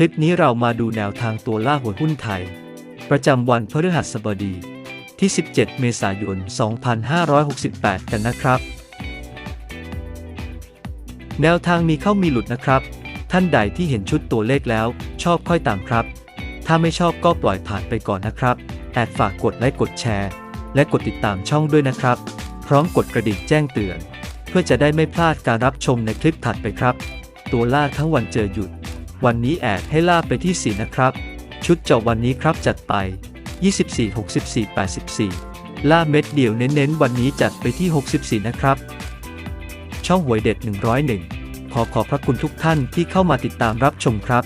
คลิปนี้เรามาดูแนวทางตัวล่าหวยหุ้นไทย ประจำวันพฤหัสบดีที่ 17 เมษายน 2568 กันนะครับ แนวทางมีเข้ามีหลุดนะครับ ท่านใดที่เห็นชุดตัวเลขแล้ว ชอบค่อยตามครับ ถ้าไม่ชอบก็ปล่อยผ่านไปก่อนนะครับแอดฝากกดไลค์กดแชร์ และกดติดตามช่องด้วยนะครับ พร้อมกดกระดิ่งแจ้งเตือน เพื่อจะได้ไม่พลาดการรับชมในคลิปถัดไปครับ ตัวล่าทั้งวันเจอหยุด วันนี้แอดให้ล่าไปที่ 4 นะครับ ชุดเจาะวันนี้ครับจัดไป 24 64 84 ล่าเม็ดเดียวเน้นๆ วันนี้จัดไปที่ 64 นะครับ ช่องหวยเด็ด 101 ขอขอบพระคุณทุกท่านที่เข้ามาติดตามรับชมครับ